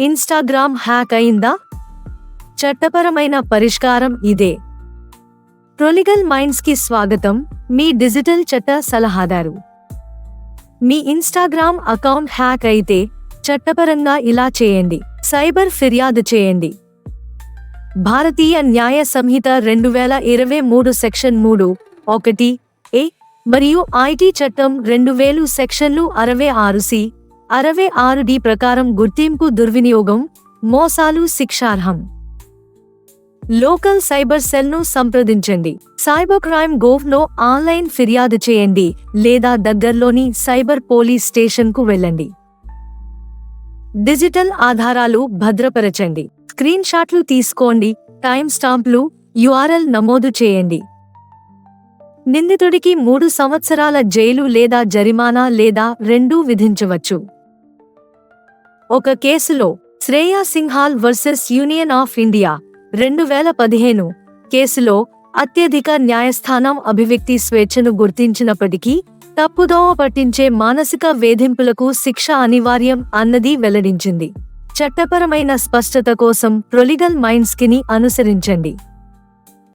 Instagram hack అయిందా? చట్టపరమైన పరిష్కారం ఇదే. ప్రొలిగల్ మైండ్స్కి స్వాగతం మీ డిజిటల్ చట్ట సలహాదారు. మీ ఇన్స్టాగ్రామ్ అకౌంట్ హ్యాక్ అయితే చట్టపరంగా ఇలా చేయండి సైబర్ ఫిర్యాదు చేయండి. భారతీయ న్యాయ సంహిత రెండు వేల ఇరవై మూడు సెక్షన్ మూడు ఒకటి ఏ మరియు ఐటీ చట్టం రెండు వేలు సెక్షన్లు అరవై ఆరు సి అరవై ఆరు డి ప్రకారం గుర్తింపు దుర్వినియోగం మోసాలు శిక్షార్హం. లోకల్ సైబర్ సెల్ను సంప్రదించండి. సైబర్ క్రైమ్ గోవ్లో ఆన్లైన్ ఫిర్యాదు చేయండి లేదా దగ్గర్లోని సైబర్ పోలీస్ స్టేషన్కు వెళ్ళండి. డిజిటల్ ఆధారాలు భద్రపరచండి. స్క్రీన్ షాట్లు తీసుకోండి టైం స్టాంప్లు యుఆర్ఎల్ నమోదు చేయండి. నిందితుడికి మూడు సంవత్సరాల జైలు లేదా జరిమానా లేదా రెండూ విధించవచ్చు. ఒక కేసులో Shreya Singhal versus Union of India రెండు వేల పదిహేను కేసులో అత్యధిక న్యాయస్థానం అభివ్యక్తి స్వేచ్ఛను గుర్తించినప్పటికీ తప్పుదోవ పట్టించే మానసిక వేధింపులకు శిక్ష అనివార్యం అన్నది వెల్లడించింది. చట్టపరమైన స్పష్టత కోసం ప్రొలిగల్ మైండ్స్కిని అనుసరించండి.